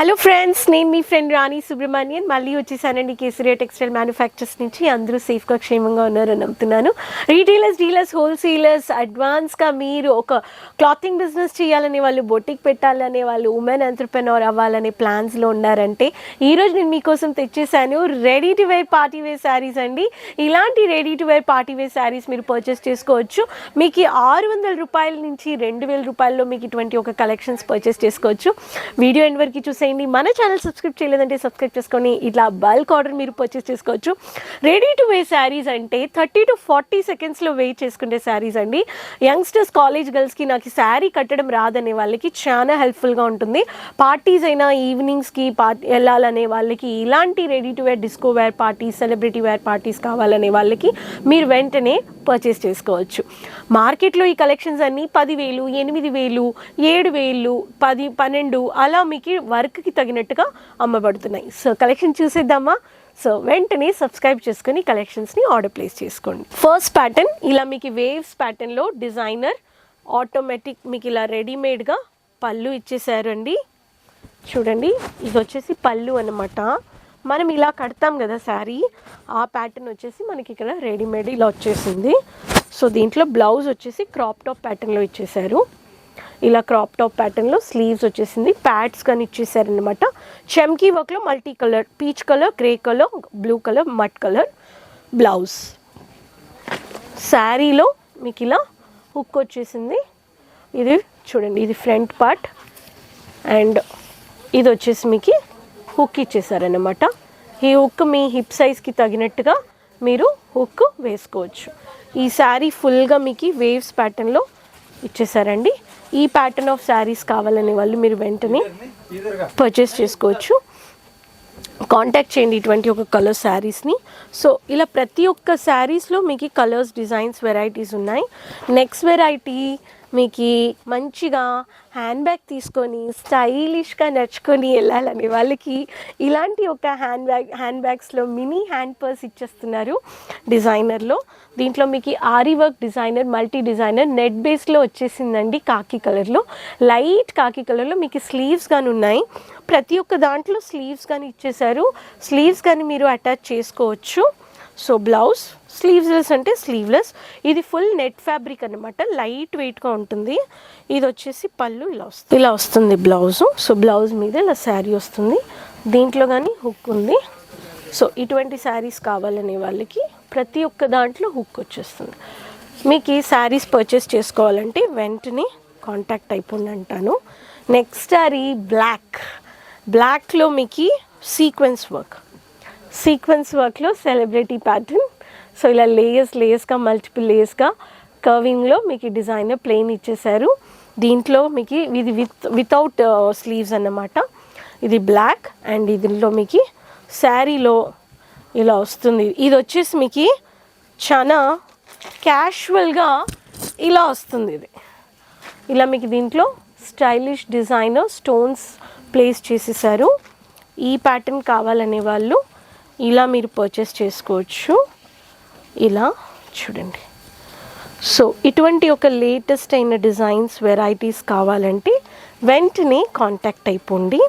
Hello friends నేను మీ friend రాణి సుబ్రహ్మణ్యన్. మళ్ళీ వచ్చేసానండి కేసరియా టెక్స్టైల్ మ్యానుఫ్యాక్చర్స్ నుంచి. అందరూ సేఫ్గా క్షేమంగా ఉన్నారని నమ్ముతున్నాను. రీటైలర్స్ డీలర్స్ హోల్సేలర్స్ అడ్వాన్స్గా మీరు ఒక క్లాతింగ్ బిజినెస్ చేయాలనే వాళ్ళు బొటిక్ పెట్టాలనే వాళ్ళు ఉమెన్ ఎంటర్ప్రెనర్ అవ్వాలనే ప్లాన్స్లో ఉన్నారంటే ఈరోజు నేను మీకోసం తెచ్చేసాను ready to wear party wear saris అండి. ఇలాంటి ready to wear party wear saris మీరు పర్చేస్ చేసుకోవచ్చు. మీకు ఆరు వందల రూపాయల నుంచి రెండు వేల రూపాయల్లో మీకు ఇటువంటి ఒక కలెక్షన్స్ పర్చేస్ చేసుకోవచ్చు. వీడియో ఎండ్ వరకు చూసే చేయండి. మన ఛానల్ సబ్స్క్రైబ్ చేయలేదంటే సబ్స్క్రైబ్ చేసుకొని ఇట్లా బల్క్ ఆర్డర్ మీరు పర్చేస్ చేసుకోవచ్చు. రెడీ టు వే శారీస్ అంటే థర్టీ టు ఫార్టీ సెకండ్స్లో వెయిట్ చేసుకునే శారీస్ అండి. యంగ్స్టర్స్ కాలేజ్ గర్ల్స్కి నాకు శారీ కట్టడం రాదనే వాళ్ళకి చాలా హెల్ప్ఫుల్గా ఉంటుంది. పార్టీస్ అయినా ఈవినింగ్స్కి పార్టీ వెళ్ళాలనే వాళ్ళకి ఇలాంటి ready to wear disco wear parties celebrity wear parties కావాలనే వాళ్ళకి మీరు వెంటనే పర్చేస్ చేసుకోవచ్చు. మార్కెట్లో ఈ కలెక్షన్స్ అన్నీ పదివేలు ఎనిమిది వేలు ఏడు వేలు పది పన్నెండు అలా మీకు వర్క్ వర్క్కి తగినట్టుగా అమ్మబడుతున్నాయి. సో కలెక్షన్ చూసేద్దామా? సో వెంటనే సబ్స్క్రైబ్ చేసుకొని కలెక్షన్స్ని ఆర్డర్ ప్లేస్ చేసుకోండి. ఫస్ట్ ప్యాటర్న్ ఇలా మీకు వేవ్స్ ప్యాటర్న్లో డిజైనర్ ఆటోమేటిక్ మీకు ఇలా రెడీమేడ్గా పళ్ళు ఇచ్చేసారు అండి చూడండి ఇది వచ్చేసి పళ్ళు అన్నమాట. మనం ఇలా కడతాం కదా శారీ ఆ ప్యాటర్న్ వచ్చేసి మనకి ఇక్కడ రెడీమేడ్ ఇలా వచ్చేసింది. సో దీంట్లో బ్లౌజ్ వచ్చేసి క్రాప్ టాప్ ప్యాటర్న్లో ఇచ్చేసారు. ఇలా క్రాప్ టాప్ ప్యాటర్న్లో స్లీవ్స్ వచ్చేసింది. ప్యాడ్స్ కానీ ఇచ్చేసారనమాట చెమ్కీ వర్క్లో multi colour peach colour grey colour blue colour matte colour blouse శారీలో మీకు ఇలా హుక్ వచ్చేసింది. ఇది చూడండి ఇది ఫ్రంట్ పార్ట్ అండ్ ఇది వచ్చేసి మీకు హుక్ ఇచ్చేసారనమాట ఈ హుక్ మీ హిప్ సైజ్కి తగినట్టుగా మీరు హుక్ వేసుకోవచ్చు. ఈ శారీ ఫుల్గా మీకు వేవ్స్ ప్యాటర్న్లో ఇచ్చేసారండి. ఈ ప్యాటర్న్ ఆఫ్ శారీస్ కావాలనే వాళ్ళు మీరు వెంటనే పర్చేస్ చేసుకోవచ్చు. కాంటాక్ట్ చేయండి ఇటువంటి ఒక కలర్ శారీస్ని సో ఇలా ప్రతి ఒక్క శారీస్లో మీకు కలర్స్ డిజైన్స్ వెరైటీస్ ఉన్నాయి. నెక్స్ట్ వెరైటీ మీకు మంచిగా హ్యాండ్ బ్యాగ్ తీసుకొని స్టైలిష్గా నడుచుకొని వెళ్ళాలని వాళ్ళకి ఇలాంటి ఒక హ్యాండ్ బ్యాగ్ హ్యాండ్ బ్యాగ్స్లో మినీ హ్యాండ్ పర్స్ ఇచ్చేస్తున్నారు డిజైనర్లో. దీంట్లో మీకు ఆరి work designer multi designer net బేస్లో వచ్చేసిందండి కాకి కలర్లో. లైట్ కాకి కలర్లో మీకు స్లీవ్స్ కానీ ఉన్నాయి. ప్రతి ఒక్క దాంట్లో స్లీవ్స్ కానీ ఇచ్చేసారు స్లీవ్స్ కానీ మీరు అటాచ్ చేసుకోవచ్చు. సో బ్లౌజ్ స్లీవ్లెస్ అంటే స్లీవ్లెస్ ఇది ఫుల్ నెట్ ఫ్యాబ్రిక్ అనమాట లైట్ వెయిట్గా ఉంటుంది. ఇది వచ్చేసి పళ్ళు ఇలా వస్తుంది. ఇలా వస్తుంది బ్లౌజు సో బ్లౌజ్ మీద ఇలా శారీ వస్తుంది. దీంట్లో కానీ హుక్ ఉంది. సో ఇటువంటి శారీస్ కావాలనే వాళ్ళకి ప్రతి ఒక్క దాంట్లో హుక్ వచ్చేస్తుంది. మీకు ఈ శారీస్ పర్చేస్ చేసుకోవాలంటే వెంటనే కాంటాక్ట్ అయిపోండి అంటాను. నెక్స్ట్ శారీ బ్లాక్ బ్లాక్లో మీకు సీక్వెన్స్ వర్క్ సీక్వెన్స్ వర్క్లో సెలబ్రిటీ ప్యాటర్న్ సో ఇలా లేయర్స్ లేయర్స్గా మల్టిపుల్ లేయర్స్గా కర్వింగ్లో మీకు డిజైన్ ప్లెయిన్ ఇచ్చేసారు దీంట్లో మీకు ఇది విత్ వితౌట్ స్లీవ్స్ అన్నమాట. ఇది బ్లాక్ అండ్ దీనిలో మీకు శారీలో ఇలా వస్తుంది. ఇది వచ్చేసి మీకు చాలా క్యాషువల్గా ఇలా వస్తుంది ఇది. ఇలా మీకు దీంట్లో స్టైలిష్ డిజైనర్ స్టోన్స్ ప్లేస్ చేసేసారు ఈ ప్యాటర్న్ కావాలనే వాళ్ళు ఇలా మీరు పర్చేస్ చేసుకోవచ్చు. ఇలా చూడండి. సో ఇటువంటి ఒక లేటెస్ట్ అయిన డిజైన్స్ వెరైటీస్ కావాలంటే వెంటనే కాంటాక్ట్ అయిపోండి.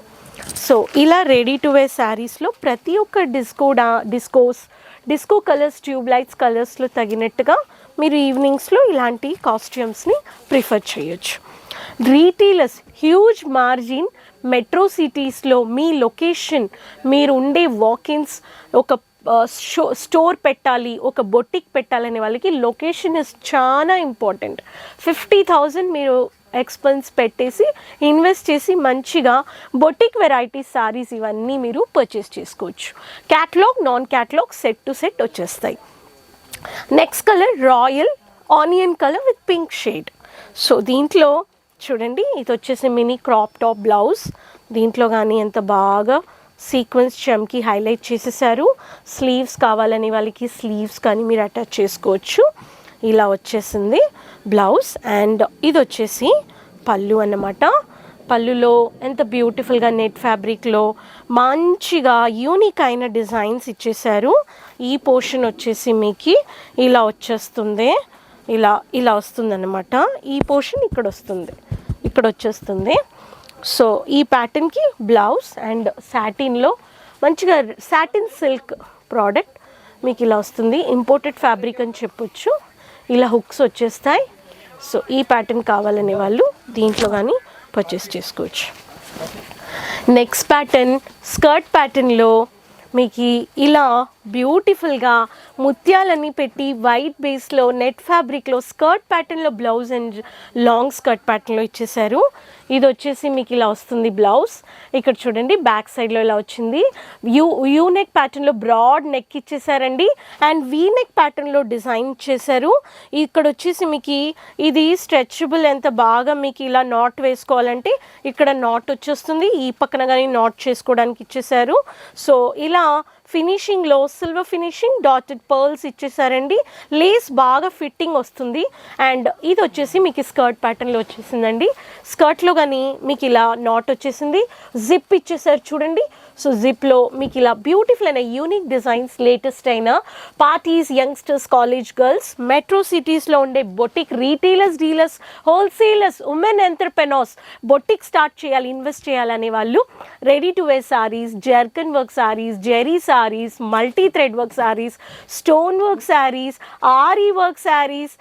సో ఇలా రెడీ టు వేర్ శారీస్లో ప్రతి ఒక్క డిస్కో డా discos disco colours tube lights కలర్స్లో తగినట్టుగా మీరు ఈవినింగ్స్లో ఇలాంటి కాస్ట్యూమ్స్ని ప్రిఫర్ చేయొచ్చు. రీటైలర్స్ హ్యూజ్ మార్జిన్ మెట్రో సిటీస్లో మీ లొకేషన్ మీరు ఉండే వాకిన్స్ ఒక షో స్టోర్ పెట్టాలి ఒక బొటిక్ పెట్టాలనే వాళ్ళకి లొకేషన్ ఇస్ చాలా ఇంపార్టెంట్. ఫిఫ్టీ థౌజండ్ మీరు ఎక్స్పెన్స్ పెట్టేసి ఇన్వెస్ట్ చేసి మంచిగా బొటిక్ వెరైటీస్ సారీస్ ఇవన్నీ మీరు పర్చేస్ చేసుకోవచ్చు. Catalogue non catalogue set to set వచ్చేస్తాయి. Next colour royal onion colour with pink shade so దీంట్లో చూడండి ఇది వచ్చేసి మినీ క్రాప్ టాప్ బ్లౌజ్ దీంట్లో కానీ ఎంత బాగా సీక్వెన్స్ చమ్కి హైలైట్ చేసేసారు. స్లీవ్స్ కావాలని వాళ్ళకి స్లీవ్స్ కానీ మీరు అటాచ్ చేసుకోవచ్చు. ఇలా వచ్చేసింది బ్లౌజ్ అండ్ ఇది వచ్చేసి పళ్ళు అన్నమాట. పళ్ళులో ఎంత బ్యూటిఫుల్గా నెట్ ఫ్యాబ్రిక్లో మంచిగా యూనిక్ అయిన డిజైన్స్ ఇచ్చేసారు. ఈ పోర్షన్ వచ్చేసి మీకు ఇలా వచ్చేస్తుంది. ఇలా ఇలా వస్తుంది ఈ పోర్షన్ ఇక్కడ వస్తుంది. ఇక్కడ వచ్చేస్తుంది. సో ఈ ప్యాటర్న్కి బ్లౌజ్ అండ్ సాటిన్లో మంచిగా సాటిన్ సిల్క్ ప్రోడక్ట్ మీకు ఇలా వస్తుంది. ఇంపోర్టెడ్ ఫ్యాబ్రిక్ అని చెప్పొచ్చు. ఇలా హుక్స్ వచ్చేస్తాయి. సో ఈ ప్యాటర్న్ కావాలనే వాళ్ళు దీంట్లో కానీ పర్చేస్ చేసుకోవచ్చు. నెక్స్ట్ ప్యాటర్న్ స్కర్ట్ ప్యాటర్న్లో మీకు ఇలా బ్యూటిఫుల్గా ముత్యాలన్నీ పెట్టి వైట్ బేస్లో నెట్ ఫ్యాబ్రిక్లో స్కర్ట్ ప్యాటర్న్లో బ్లౌజ్ అండ్ లాంగ్ స్కర్ట్ ప్యాటర్న్లో ఇచ్చేసారు ఇది వచ్చేసి మీకు ఇలా వస్తుంది బ్లౌజ్. ఇక్కడ చూడండి బ్యాక్ సైడ్లో ఇలా వచ్చింది. యూ యూ నెక్ ప్యాటర్న్లో బ్రాడ్ నెక్ ఇచ్చేసారండి అండ్ వీ నెక్ ప్యాటర్న్లో డిజైన్ చేశారు. ఇక్కడ వచ్చేసి మీకు ఇది స్ట్రెచబుల్ ఎంత బాగా మీకు ఇలా నాట్ వేసుకోవాలంటే ఇక్కడ నాట్ వచ్చేస్తుంది. ఈ పక్కన కానీ నాట్ చేసుకోవడానికి ఇచ్చేసారు సో ఇలా ఫినిషింగ్లో సిల్వర్ ఫినిషింగ్ డాటెడ్ పర్ల్స్ ఇచ్చేసారండి. లేస్ బాగా ఫిట్టింగ్ వస్తుంది. అండ్ ఇది వచ్చేసి మీకు స్కర్ట్ ప్యాటర్న్లో వచ్చేసిందండి. స్కర్ట్లో కానీ మీకు ఇలా నాట్ వచ్చేసింది. జిప్ ఇచ్చేసారు చూడండి. సో జిప్లో మీకు ఇలా బ్యూటిఫుల్ అయిన యూనిక్ డిజైన్స్ లేటెస్ట్ అయిన parties youngsters college girls metro సిటీస్లో ఉండే boutique retailers dealers wholesalers women entrepreneurs boutique start చేయాలి ఇన్వెస్ట్ చేయాలనే వాళ్ళు. Ready to wear saris zircon work saris zari saris multi thread work saris stone work saris ary work saris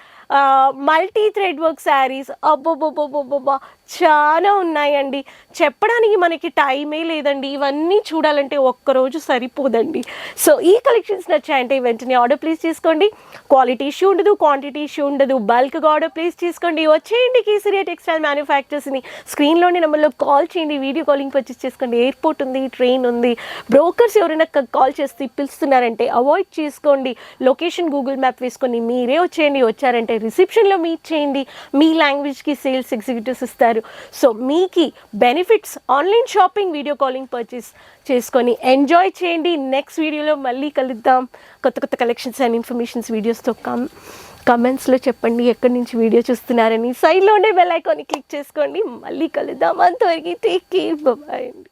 multi thread work saris అబ్బోబ్బోబ్బోబ్బోబ్బా చాలా ఉన్నాయండి. చెప్పడానికి మనకి టైమే లేదండి. ఇవన్నీ చూడాలంటే ఒక్కరోజు సరిపోదండి. సో ఈ కలెక్షన్స్ నచ్చాయంటే వెంటనే ఆర్డర్ ప్లేస్ చేసుకోండి. క్వాలిటీ ఇష్యూ ఉండదు క్వాంటిటీ ఇష్యూ ఉండదు. బల్క్గా ఆర్డర్ ప్లేస్ చేసుకోండి. వచ్చేయండి కేసరియా టెక్స్టైల్ మ్యానుఫ్యాక్చర్స్ని స్క్రీన్లోని నెంబర్లో కాల్ చేయండి. వీడియో కాలింగ్ పర్చేస్ చేసుకోండి. ఎయిర్పోర్ట్ ఉంది ట్రైన్ ఉంది. బ్రోకర్స్ ఎవరైనా కాల్ చేస్తే పిలుస్తున్నారంటే అవాయిడ్ చేసుకోండి. లొకేషన్ గూగుల్ మ్యాప్ వేసుకొని మీరే వచ్చేయండి. వచ్చారంటే రిసెప్షన్లో మీట్ చేయండి. మీ లాంగ్వేజ్కి సేల్స్ ఎగ్జిక్యూటివ్స్ ఇస్తారు. సో మీకి benefits online shopping video calling purchase చేసుకొని ఎంజాయ్ చేయండి. నెక్స్ట్ వీడియోలో మళ్ళీ కలుద్దాం. కొత్త కొత్త కలెక్షన్స్ అండ్ ఇన్ఫర్మేషన్స్ వీడియోస్తో కమ్ కమెంట్స్లో చెప్పండి. ఎక్కడి నుంచి వీడియో చూస్తున్నారని. సైడ్లో ఉండే బెల్ ఐకాన్ని క్లిక్ చేసుకోండి. మళ్ళీ కలుద్దాం. అంతవరకు టేక్ కేర్ బాయ్ అండి